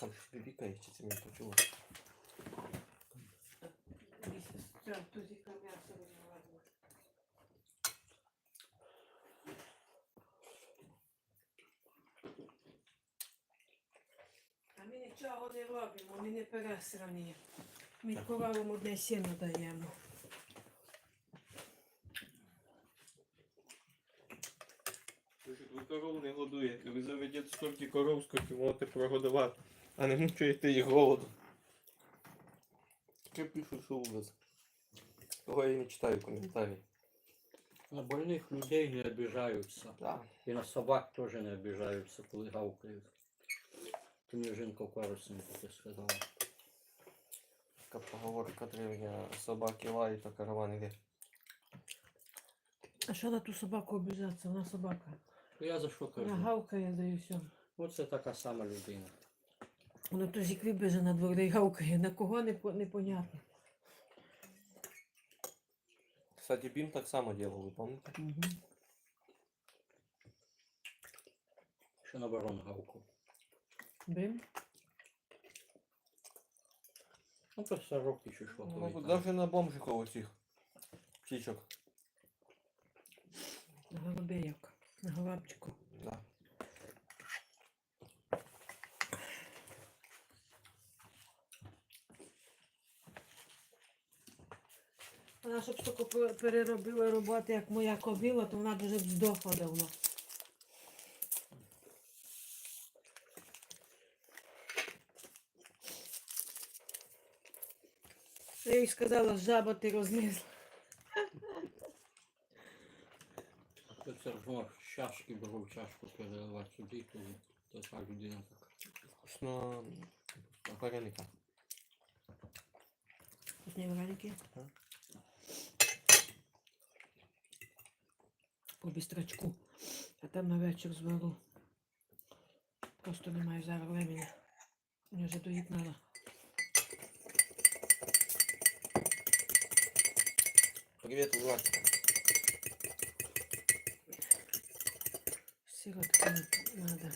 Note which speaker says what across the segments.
Speaker 1: Там бібікає, чи це мені почуло.
Speaker 2: А ми нічого не робимо, ми не пересрані. Ми коровам одне сіно даємо.
Speaker 1: Ви коров не годуєте, ви заведете стільки коров, скільки можете прогодувати, а не мучуєте їх голоду. Таке пишуть, що ужас. Того я і не читаю коментарі.
Speaker 3: На больних людей не обижаються.
Speaker 1: Да.
Speaker 3: І на собак теж не обижаються, коли гавкають. Ти мені жінка коротенько ти сказала.
Speaker 1: Така поговорка древня, собаки лають, а караван іде.
Speaker 2: А що на ту собаку обіжатися? Вона собака.
Speaker 3: Я за що
Speaker 2: Вона
Speaker 3: кажу?
Speaker 2: гавкає, да і все.
Speaker 3: Оце така сама людина.
Speaker 2: Вона тузик вибіже на двор, да гавкає. На кого не, по- непонятно.
Speaker 1: Кстати, Бім так само делал, ви пам'ятаєте?
Speaker 2: Угу.
Speaker 3: Що на барон гавку.
Speaker 2: Бим.
Speaker 3: Ну то сороки чи що.
Speaker 1: Ну,
Speaker 3: коли там.
Speaker 1: даже на бомжиков оцих птичок.
Speaker 2: На голубейок. На голубчику.
Speaker 1: Да.
Speaker 2: Вона щоб таку переробила роботи, як моя кобіла, то вона дуже б здохла давно. Я їй сказала, жаба ти рознесла.
Speaker 3: Це ж чашки беру в чашку переливати сюди, то, то та людина така.
Speaker 1: Вкусно вареника.
Speaker 2: Вкусні вареники.
Speaker 1: Ага.
Speaker 2: По бістрачку. А там на вечір звару. Просто немає зараз времени. Мені вже доїть надо.
Speaker 1: Привет, Влад.
Speaker 2: Сиротку надо.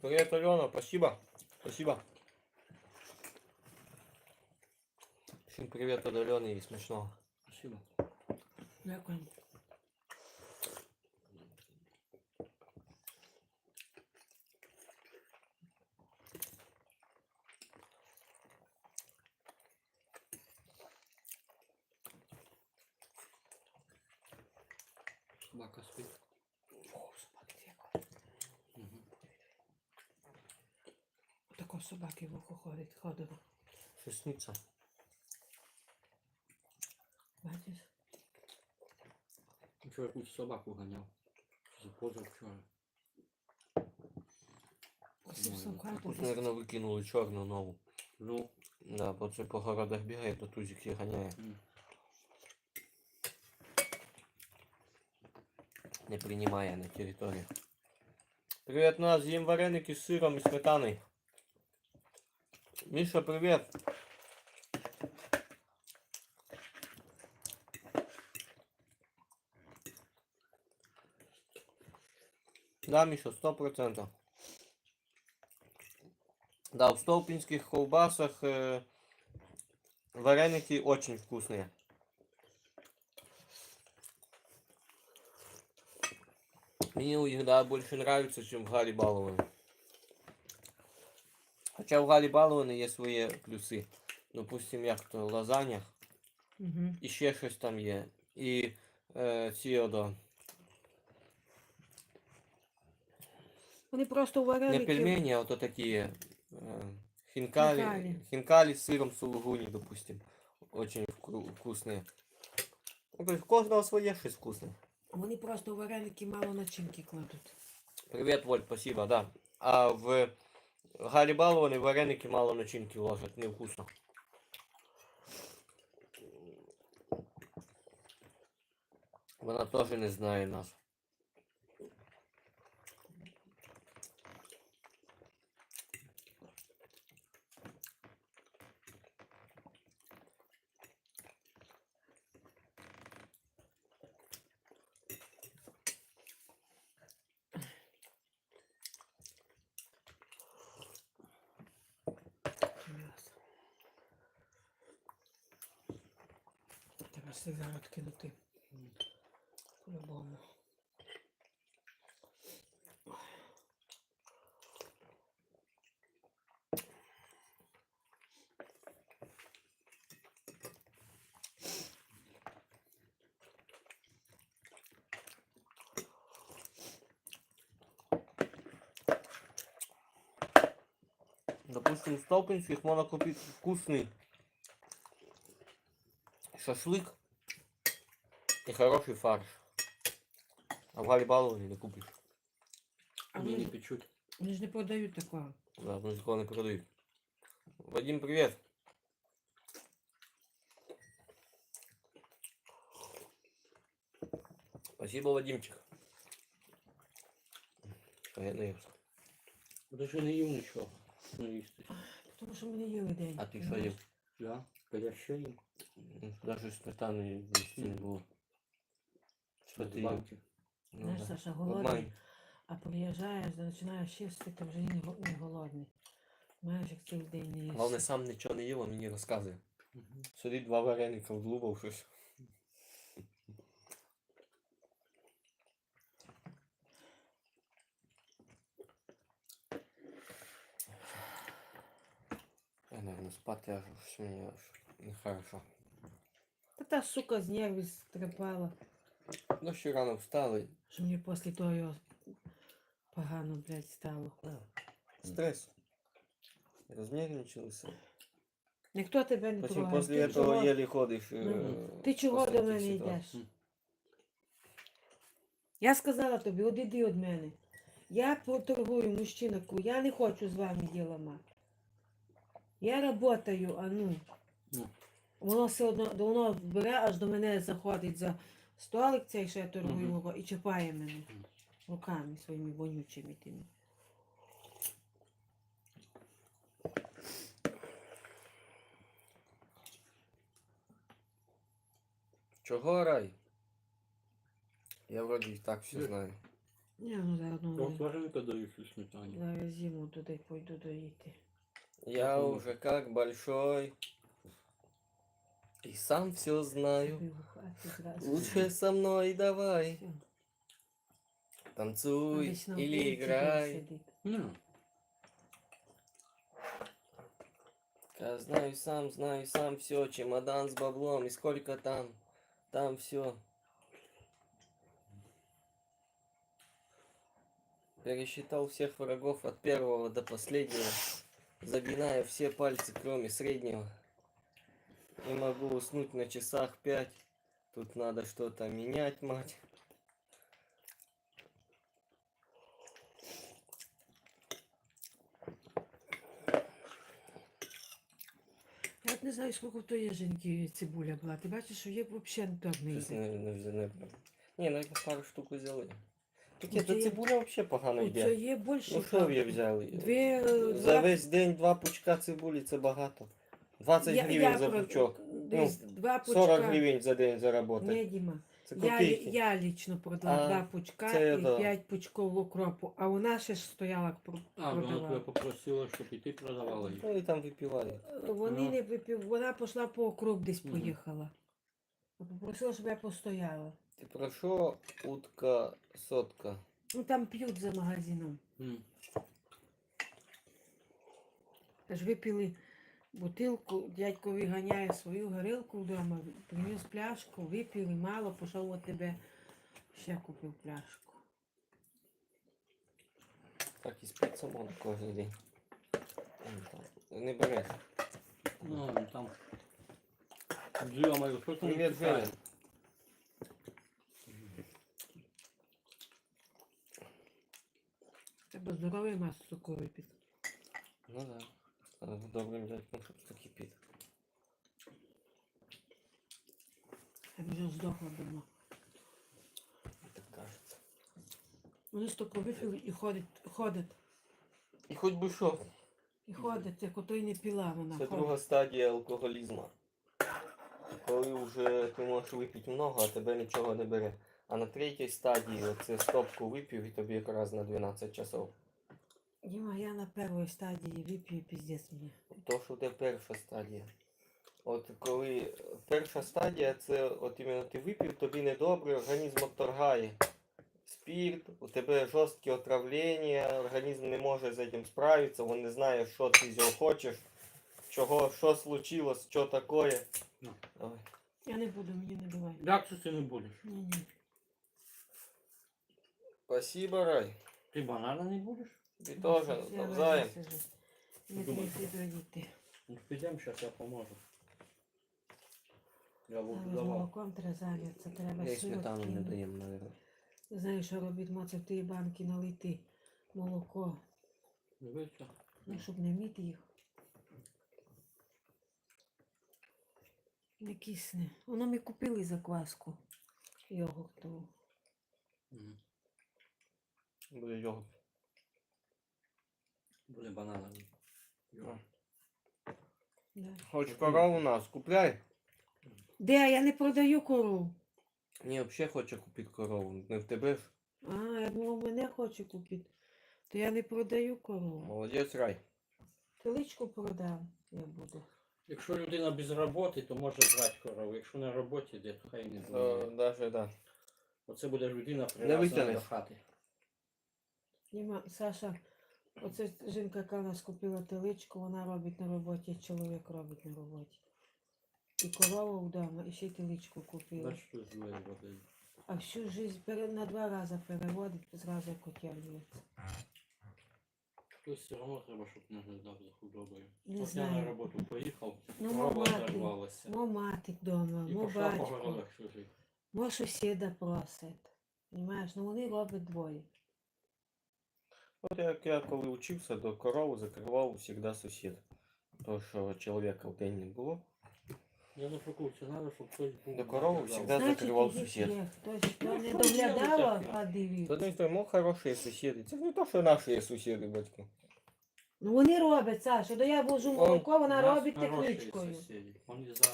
Speaker 1: Привет, Алена, спасибо. Спасибо. Всем привет от Алены и смешного.
Speaker 3: Спасибо.
Speaker 2: Дякую.
Speaker 3: Собака спить.
Speaker 2: О, собаки як.
Speaker 3: Угу.
Speaker 2: Тако собаки в ухо ходить, ходило.
Speaker 1: Что снится?
Speaker 2: Бачиш?
Speaker 3: Вчора якусь собаку ганяв. Чи позавчора.
Speaker 2: Ось все в.
Speaker 1: Тут, наверное, выкинули черную нову.
Speaker 3: Ну,
Speaker 1: Да, бо це по городах бігає, то тузик їх ганяє.
Speaker 3: м.
Speaker 1: Не приймає на територію. Привіт, нас їм вареники з сиром і сметаною. Міша, привіт. Да, Миша, сто процентов. Да, в столпинских колбасах э, вареники очень вкусные. Мне у них, да, больше нравится, чем в Галі Баловані. Хоча в Галі Баловані є свої плюси. Допустим, як то лазанях,
Speaker 2: Угу.
Speaker 1: і ще щось там є. І е, ці одо.
Speaker 2: Вони просто
Speaker 1: Не
Speaker 2: вареники.
Speaker 1: пельмені, а ото такі е, хінкалі,
Speaker 2: Хінкалі.
Speaker 1: хінкалі з сиром сулугуні, допустим. Очень вку- вкусні. Ну, то есть, в кожного своє щось вкусне.
Speaker 2: Вони просто в вареники мало начинки кладуть.
Speaker 1: Привет, Воль, спасибо, да. А в Галі Баловані вареники мало начинки ложать, невкусно. Вона теж не знає нас.
Speaker 2: Зараз кинути. По-любому.
Speaker 1: Допустим, в Столпинских можно купить вкусный шашлык и хороший фарш. А в Галибалове не купишь.
Speaker 2: А
Speaker 3: Мені
Speaker 2: вони,
Speaker 3: не печуть.
Speaker 2: вони ж не продають такого.
Speaker 1: Да, потому что такого не продают. Вадим, привет. Спасибо, Вадимчик. А я наелся.
Speaker 3: Даже не їв нічого. Не їсти.
Speaker 2: Тому що ми не їли день.
Speaker 1: А ты что
Speaker 2: знаєш.
Speaker 1: ел?
Speaker 3: Я? Каляще їм.
Speaker 1: Ну, Даже сметаны вести не было. Что ты
Speaker 3: банки.
Speaker 1: Ну
Speaker 2: Знаєш,
Speaker 1: да.
Speaker 2: Саша,
Speaker 1: Обмань.
Speaker 2: голодний, а приїжджаєш, починаєш їсти, ти вже не, не голодний. Маєш як цілий день не
Speaker 1: Главное,
Speaker 2: їсти.
Speaker 1: сам ничего не ел, а мені розказує. Сидить два вареника влупав щось. Я, наверное, спати аж мені аж нехорошо.
Speaker 2: Та та сука з нервів стрепала,
Speaker 1: Ну, ще рано встали.
Speaker 2: що мені після того його погано, блядь, стало.
Speaker 1: Стрес. Рознервничалися.
Speaker 2: Ніхто тебе не
Speaker 1: Потім
Speaker 2: трогає.
Speaker 1: після
Speaker 2: Ти
Speaker 1: цього
Speaker 2: чого,
Speaker 1: єлі ходиш.
Speaker 2: Ну,
Speaker 1: е,
Speaker 2: ти чого
Speaker 1: після
Speaker 2: до
Speaker 1: цих
Speaker 2: мене
Speaker 1: ситуацій.
Speaker 2: йдеш? Я сказала тобі, одійди від мене. Я поторгую мужчинаку, я не хочу з вами діла мати. Я работаю, а ну.
Speaker 3: Ну.
Speaker 2: Воно все одно воно бере, аж до мене заходить за столик цей, що я торгую
Speaker 3: Мгм.
Speaker 2: його, і чіпає мене руками своїми вонючими тими.
Speaker 1: Чого рай? Я вроді і так все
Speaker 3: Ні.
Speaker 1: знаю.
Speaker 2: Ні, ну зараз ну,
Speaker 3: От вареника дають у сметані.
Speaker 2: зараз зиму туди пойду доїти.
Speaker 1: Я
Speaker 3: Мгм.
Speaker 1: уже как большой. И сам все знаю.
Speaker 2: Собі в хаті зразу.
Speaker 1: Лучше со мной давай.
Speaker 2: Всё.
Speaker 1: Танцуй
Speaker 2: Десь на
Speaker 1: или
Speaker 2: вулиці
Speaker 1: играй.
Speaker 2: сидить.
Speaker 3: Ну,
Speaker 1: Я знаю сам, знаю сам все. Чемодан с баблом. И сколько там? Там все. Пересчитал всех врагов от первого до последнего. Загиная все пальцы, кроме среднего. Не могу уснуть на часах пять. Тут надо что-то менять, мать.
Speaker 2: Я от не знаю, скільки в тої жінки цибуля була. Ти бачиш, що є взагалі так не
Speaker 1: Щось
Speaker 2: йде.
Speaker 1: не, не, не, не... Ні, навіть пару штук взяли.
Speaker 2: Ну,
Speaker 1: Таке,
Speaker 2: це
Speaker 1: та цибуля взагалі погано
Speaker 2: Оце
Speaker 1: йде.
Speaker 2: є більше.
Speaker 1: Ну що ви взяли?
Speaker 2: Дві, е,
Speaker 1: За
Speaker 2: два-
Speaker 1: весь день два пучка цибулі це багато. 20
Speaker 2: Я-
Speaker 1: гривень
Speaker 2: я
Speaker 1: за
Speaker 2: про-
Speaker 1: пучок.
Speaker 2: Десь два
Speaker 1: 40
Speaker 2: пучка.
Speaker 1: гривень за день заработать.
Speaker 2: Ні, Діма.
Speaker 1: Це
Speaker 2: Я,
Speaker 1: копійки.
Speaker 2: я лично продала
Speaker 1: А,
Speaker 2: два пучка
Speaker 1: це
Speaker 2: і
Speaker 1: да.
Speaker 2: п'ять пучків окропу, а вона ще ж стояла про-
Speaker 3: а, вона тебе попросила, щоб і ти продавала їх.
Speaker 1: Ну і там випивали.
Speaker 2: Вони
Speaker 3: Ну.
Speaker 2: не випів, вона пішла по окроп десь
Speaker 3: Мгм.
Speaker 2: поїхала. Попросила, щоб я постояла.
Speaker 1: Ти про що утка сотка?
Speaker 2: Ну там п'ють за магазином.
Speaker 3: М.
Speaker 2: Тож випили бутилку, дядько виганяє свою горілку вдома, приніс пляшку, випили мало, пішов от тебе, ще купив пляшку.
Speaker 1: Так і спить самон кожен день. Не береш.
Speaker 3: Ну, там. Ё-моё, що там
Speaker 1: Привіт,
Speaker 3: читає?
Speaker 1: Женя.
Speaker 2: Треба здоровий масу цукру випити.
Speaker 1: Ну да. Треба добрим дядьком, щоб таки пити.
Speaker 2: Я вже здохла давно.
Speaker 1: Так кажеться.
Speaker 2: Вони стільки випили і ходять, ходять,
Speaker 1: І хоч би що.
Speaker 2: і ходять, як ото й не піла вона.
Speaker 1: Це
Speaker 2: ходить.
Speaker 1: друга стадія алкоголізму. Коли вже ти можеш випити много, а тебе нічого не бере. А на третій стадії це стопку випив і тобі якраз на 12 часов.
Speaker 2: Діма, я на першій стадії вип'ю піздець мені.
Speaker 1: То, що це перша стадія. От коли перша стадія, це от іменно ти випив, тобі недобре, організм отторгає спірт, у тебе жорстке отравлення, організм не може з цим справитися, він не знає, що ти з нього хочеш, чого, що случилось, що таке.
Speaker 3: Ну.
Speaker 1: Давай.
Speaker 2: Я не буду, мені не давай.
Speaker 3: Як це ти не будеш?
Speaker 2: Ні, ні.
Speaker 1: Спасибо, Рай.
Speaker 3: Ти банана не будеш?
Speaker 2: Я
Speaker 1: навзаєм.
Speaker 2: Не треба доїти.
Speaker 3: Ну, підемо, зараз я поможу. Я буду
Speaker 2: Але з
Speaker 3: давав.
Speaker 2: молоком треба зайнятися, треба
Speaker 1: Я
Speaker 2: сироп
Speaker 1: сметану не
Speaker 2: кинути.
Speaker 1: даємо, мабуть.
Speaker 2: Знаєш, що робить моце в тій банки налити молоко,
Speaker 3: Дивіться.
Speaker 2: ну, щоб не міти їх. Не кисне. Воно ми купили закваску йогуртову.
Speaker 1: Буде йогурт.
Speaker 3: Буде банана.
Speaker 1: А.
Speaker 2: Да.
Speaker 1: Хоч корову у нас, купляй.
Speaker 2: Де я не продаю корову.
Speaker 1: Ні, взагалі хоче купити корову. Не в тебе ж.
Speaker 2: А, я думав, мене хоче купити. То я не продаю корову.
Speaker 1: Молодець, Рай.
Speaker 2: Теличку продам, я буду.
Speaker 3: Якщо людина без роботи, то може брати корову. Якщо на роботі, де то хай не
Speaker 1: Е,
Speaker 3: буде.
Speaker 1: Даже, да.
Speaker 3: Оце буде людина прив'язана до хати.
Speaker 2: Нема, Саша, оце жінка, яка нас купила теличку, вона робить на роботі, чоловік робить на роботі. І корову вдома, і ще й теличку купила.
Speaker 3: Що зле робить.
Speaker 2: А всю жизнь пере- на два рази переводить, зразу як отягується.
Speaker 3: Хтось все одно треба, щоб наглядав за худобою.
Speaker 2: Не
Speaker 3: От я на
Speaker 2: знаю.
Speaker 3: роботу поїхав,
Speaker 2: Ну,
Speaker 3: корова
Speaker 2: мамати.
Speaker 3: оторвалася.
Speaker 2: Мо мати вдома,
Speaker 3: І
Speaker 2: мо
Speaker 3: пішла по
Speaker 2: батько,
Speaker 3: городах чужих.
Speaker 2: мо сусіда просить. Понимаєш, ну вони роблять двоє.
Speaker 1: От як я коли вчився, до корову закривав завжди сусід. То, що чоловіка в день не було.
Speaker 3: Я запакувався, треба, щоб хтось був.
Speaker 1: До корови всегда закривав сусід.
Speaker 2: Хтось, хто
Speaker 3: Ну,
Speaker 2: не
Speaker 3: що
Speaker 2: доглядав, а дивився.
Speaker 1: однієї сторони, ну, хороші сусіди. Це ж не то, що наші сусіди, батько.
Speaker 2: Ну вони роблять, Саша, то я вожу молоко,
Speaker 3: У
Speaker 2: вона робить технічкою.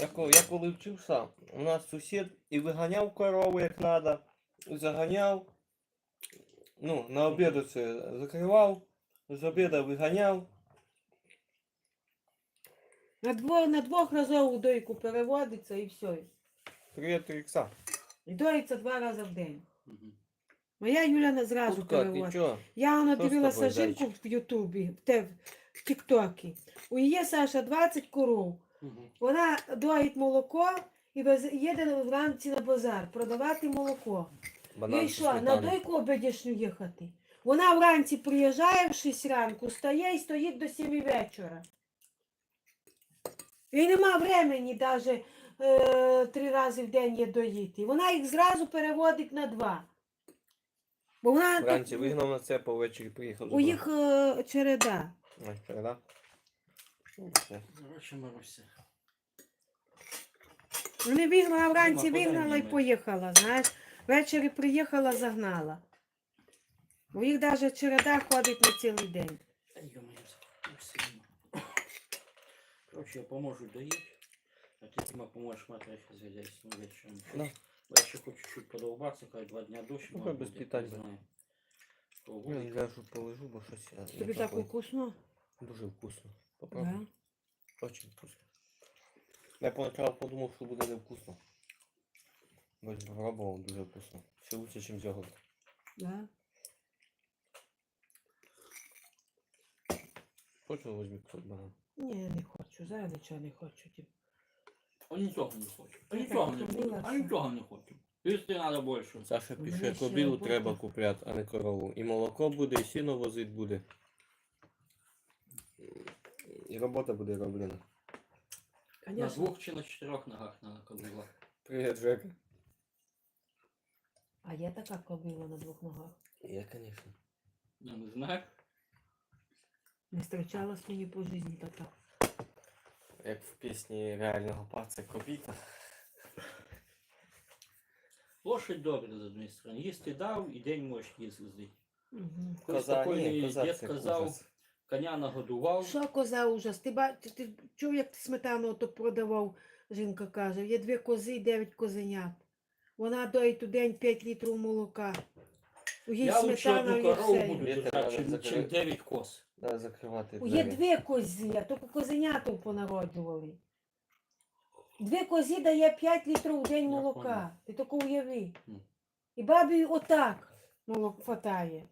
Speaker 1: Я, коли- я коли вчився, у нас сусід і виганяв корову як треба, і заганяв. Ну, на обіду це закривав, з обіду виганяв.
Speaker 2: На двох, на двох разову дойку переводиться і все.
Speaker 1: Привіт, Рікса.
Speaker 2: І доїться два рази в день. Моя Юляна зразу
Speaker 1: ти
Speaker 2: переводить.
Speaker 1: чого?
Speaker 2: Я вона
Speaker 1: Що з
Speaker 2: дивилася
Speaker 1: тобою,
Speaker 2: жінку в Ютубі, в, те, в Тіктокі. У її Саша 20 коров. Вона доїть молоко і вез- їде вранці на базар продавати молоко.
Speaker 1: Банан
Speaker 2: Ну і що, на дойку обідішню їхати. Вона вранці приїжджає в 6 ранку, стає і стоїть до 7 вечора. І нема времени навіть е, три рази в день є доїти. Вона їх зразу переводить на два. Бо вона так-
Speaker 1: Вранці вигнав на це, по ввечері приїхав.
Speaker 2: у
Speaker 1: забрав.
Speaker 2: їх е, череда.
Speaker 1: Ой, переда. Ну, все.
Speaker 3: Маруся.
Speaker 2: Вони вигнала вранці, вигнала і поїхала. Знаєш, ввечері приїхала, загнала. У їх навіть череда ходить на цілий день.
Speaker 3: Та йо-моє, ну, сильно. Коротше, я поможу доїти, а ти Тима поможеш матері хазяйством вечором.
Speaker 1: Да.
Speaker 3: Я ще хочу чуть подовбатися, хай два дня дощ,
Speaker 1: Ну, без питань, Я ляжу, полежу, бо щось я
Speaker 2: Тобі так
Speaker 1: попав.
Speaker 2: вкусно?
Speaker 1: Дуже вкусно.
Speaker 2: Да?
Speaker 1: Очень вкусно. Я поначалу подумав, що буде невкусно. Бо попробував дуже вкусно. Все лучше, ніж йогурт.
Speaker 2: Да.
Speaker 1: Хочу возьми кусок банана.
Speaker 2: Ні, не хочу. Зараз нічого не хочу. Тіп.
Speaker 3: А нічого не хочу. А
Speaker 2: Я
Speaker 3: нічого
Speaker 2: так
Speaker 3: не хочу. А нічого не хочу. Їсти треба більше.
Speaker 1: Саша
Speaker 2: У
Speaker 1: пише,
Speaker 2: ще
Speaker 1: кобілу
Speaker 2: робота.
Speaker 1: треба купляти, а не корову. І молоко буде, і сіно возить буде. І робота буде роблена.
Speaker 3: На
Speaker 2: Конечно.
Speaker 3: двох чи на чотирьох ногах на кобила.
Speaker 1: Привіт, Жека.
Speaker 2: А є така кобила на двох ногах.
Speaker 1: Я, звісно.
Speaker 3: Я не знаю.
Speaker 2: Не зустрічалась мені по житті така.
Speaker 1: Як в пісні реального паца кобіта.
Speaker 3: Лошадь добре з однієї сторони. Їсти дав і день можеш їздити.
Speaker 2: Угу.
Speaker 3: Колись
Speaker 1: Коза,
Speaker 3: такий
Speaker 1: ні, коза
Speaker 3: дід
Speaker 1: це
Speaker 3: казав,
Speaker 1: ужас.
Speaker 3: коня нагодував.
Speaker 2: Що коза ужас? Ти, ба... ти, ти чув, як ти сметану ото продавав, жінка каже, є дві кози і дев'ять козенят. Вона доїть у день 5 літрів молока. У їй
Speaker 3: Я лучше
Speaker 2: сметана,
Speaker 3: одну
Speaker 2: у
Speaker 3: корову
Speaker 2: все.
Speaker 3: буду
Speaker 1: Вітер
Speaker 3: держати,
Speaker 1: надо
Speaker 3: чим,
Speaker 1: закрити.
Speaker 3: 9 коз.
Speaker 1: Треба закривати
Speaker 2: У Є
Speaker 1: двері.
Speaker 2: дві кози, а тільки козенятів понароджували. Дві козі дає 5 літрів в день
Speaker 3: Я
Speaker 2: молока. Ти тако уяви. І бабі отак молок хватає.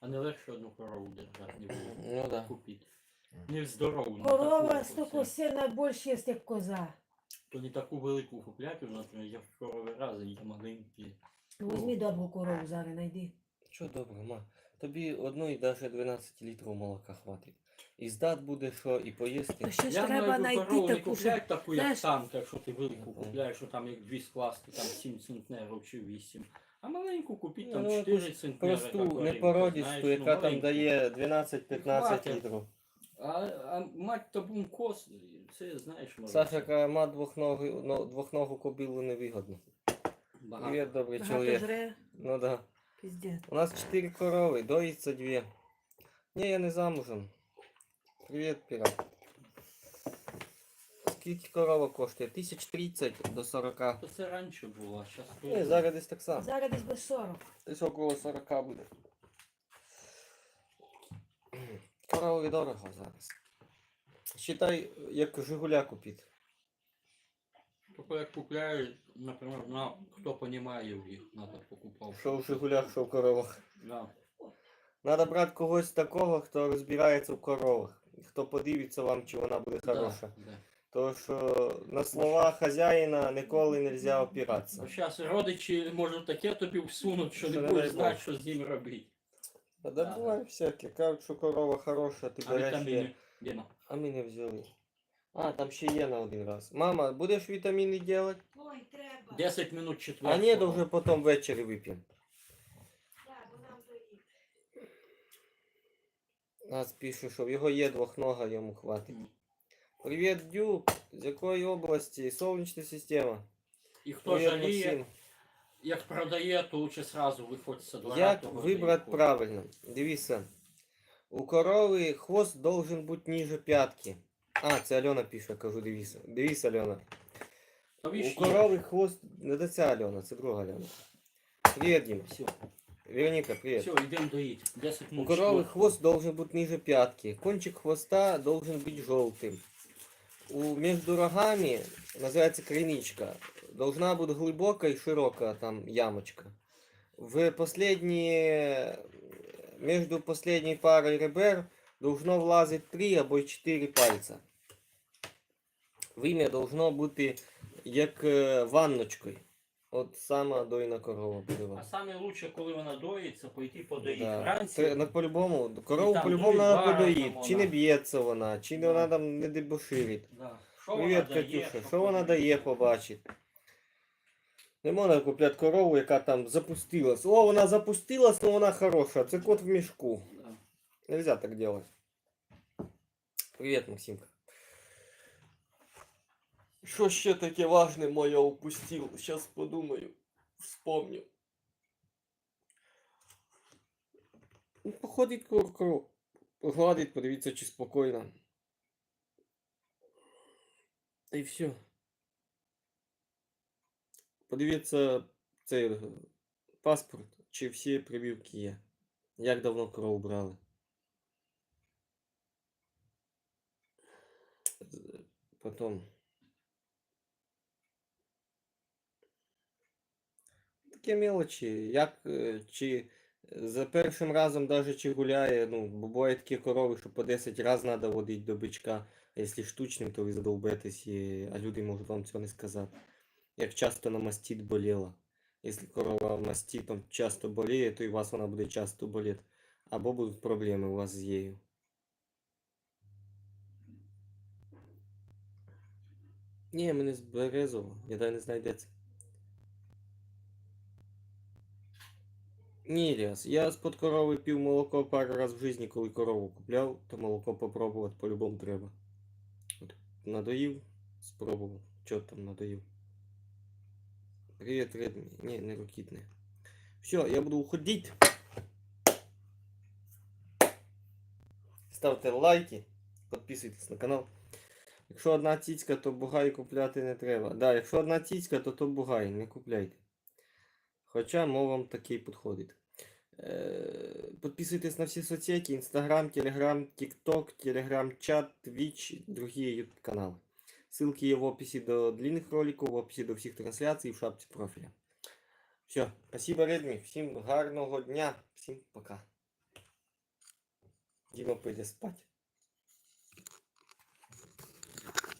Speaker 3: А не легше одну корову держати, не було.
Speaker 1: Ну да.
Speaker 3: Купити. Не здорову.
Speaker 2: Корова
Speaker 3: таку,
Speaker 2: стільки
Speaker 3: оце.
Speaker 2: сена більше є, як коза.
Speaker 3: То не таку велику купляти, наприклад, я в корови рази, є маленькі.
Speaker 2: Ну, Візьми добру корову зараз, найди.
Speaker 1: Що добре, ма. Тобі одної даже 12 літрів молока хватить. І здат буде що, і поїсти.
Speaker 2: Ще ж
Speaker 3: Я
Speaker 2: треба
Speaker 3: маю
Speaker 2: знайти
Speaker 3: корову не
Speaker 2: таку, що...
Speaker 3: купляти таку, як
Speaker 2: знаєш-
Speaker 3: танк, якщо ти велику
Speaker 1: Мгм.
Speaker 3: купляєш, що там як дві скласти, там 7 центнерів чи 8. А маленьку купити там
Speaker 1: Ну,
Speaker 3: 4 центнери.
Speaker 1: Просту, непородісту,
Speaker 3: ну,
Speaker 1: яка там дає 12-15
Speaker 3: Хватить.
Speaker 1: літрів.
Speaker 3: А, а мать то бумкос, це знаєш, може.
Speaker 1: Саша каже, ма двохногу, ну, двохногу кобилу невигодно.
Speaker 3: багато.
Speaker 1: Привіт, добрий
Speaker 2: Багато
Speaker 1: чоловік.
Speaker 2: жре,
Speaker 1: Ну да.
Speaker 2: піздець.
Speaker 1: У нас 4 корови, доїться 2. Ні, я не замужем. Привіт, пірат. Скільки корова коштує? 1030 до 40.
Speaker 3: То це раніше було, а зараз
Speaker 1: Ні, зараз десь так само.
Speaker 2: Зараз десь без 40.
Speaker 1: Десь около 40 буде. Корови дорого зараз. Считай, як Жигуля купити.
Speaker 3: Тільки як купляють, наприклад, на, хто понімає в їх, треба покупав.
Speaker 1: Що в Жигулях, що в коровах.
Speaker 3: Да.
Speaker 1: Надо брати когось такого, хто розбирається в коровах. Хто подивиться вам, чи вона буде хороша.
Speaker 3: Да, да.
Speaker 1: То що на слова хазяїна ніколи не можна опиратися.
Speaker 3: Зараз родичі можуть таке тобі всунуть, що не будеш знати, що з ним робити.
Speaker 1: Да
Speaker 3: Да,
Speaker 1: буває всяке. Кажуть, що корова хороша, ти береш її.
Speaker 3: Діма?
Speaker 1: А ми не взяли. А, там ще є на один раз. Мама, будеш вітаміни робити?
Speaker 2: Ой, треба.
Speaker 3: 10 минут четвертого.
Speaker 1: А ні, то вже потім ввечері вип'ємо.
Speaker 2: Так, бо нам доїть.
Speaker 1: Нас пише, що в його є двохнога, йому хватить. Привіт, Дюк. З якої області? Сонячна система.
Speaker 3: І хто
Speaker 1: Привіт,
Speaker 3: жаліє,
Speaker 1: Максим.
Speaker 3: як продає, то лучше сразу виходить з двора.
Speaker 1: Як
Speaker 3: то
Speaker 1: вибрати правильно? Дивіться. У корови хвост должен бути ниже п'ятки. А, це Альона пише, кажу, дивіться. Дивіться, Альона.
Speaker 3: То
Speaker 1: У
Speaker 3: віж є.
Speaker 1: корови хвост. Не до ця Альона, це друга Альона. Привіт, Дім.
Speaker 3: Все,
Speaker 1: Вероніка, привіт.
Speaker 3: все, йдемо доїть. 10
Speaker 1: У
Speaker 3: минут
Speaker 1: коровы
Speaker 3: четвертого.
Speaker 1: хвост должен быть ниже пятки. Кончик хвоста должен быть желтым. У между рогами, называется криничка, должна быть глубокая и широкая там ямочка. В последние, между последней парой ребер должно влазить 3 або 4 пальца. Вим'я должно бути як е, ванночкою. От сама дойна корова буде. вам.
Speaker 3: А саме лучше, коли вона доїться, пойти подоїть
Speaker 1: Да.
Speaker 3: вранці.
Speaker 1: Ну, по-любому, корову по-любому треба подоїти. Чи не б'ється вона, чи
Speaker 3: Да.
Speaker 1: вона там не дебоширить.
Speaker 3: Да.
Speaker 1: Привіт,
Speaker 3: вона дає,
Speaker 1: Катюша, що вона дає побачити? Не можна купляти корову, яка там запустилась. О, вона запустилась, але вона хороша. Це кот в мішку.
Speaker 3: Да.
Speaker 1: Нельзя так делать. Привіт, Максимка. Що ще таке важне моє упустив? Сейчас подумаю. Вспомню. Ну, походить курку. Погладить, подивіться, чи спокійно. Й все. Подивіться цей е, паспорт, чи всі прививки є. Як давно кров брали. Потом. Такі мелочі, як е, чи за першим разом даже чи гуляє, ну, бо буває такі корови, що по 10 разів треба водити до бичка. А якщо штучним, то ви задовбетесь, а люди можуть вам цього не сказати. Як часто на мастит боліла. Якщо корова маститом часто боліє, то і у вас вона буде часто боліти. Або будуть проблеми у вас з нею. Ні, мене з Березово, я дай не знаю, де це. Ні, Іліас, я з-под корови пів молоко пару раз в житті, коли корову купляв, то молоко попробувати по-любому треба. От, надоїв, спробував. Чо там надоїв? Привіт, Редмі. Ні, не рокітне. Все, я буду уходити. Ставте лайки, підписуйтесь на канал. Якщо одна цицька, то бугай купляти не треба. Да, якщо одна цицька, то то бугай, не купляйте. Хоча мовам такий підходить. Е, Підписуйтесь на всі соцсети, Instagram, Telegram, TikTok, Telegram чат, Twitch, YouTube канали. Ссылки є в описі до длинних роликів, в описі до всіх трансляцій в шапці профіля. Все, спасибо, Редмі. Всім гарного дня, всім пока. Діма піде спати.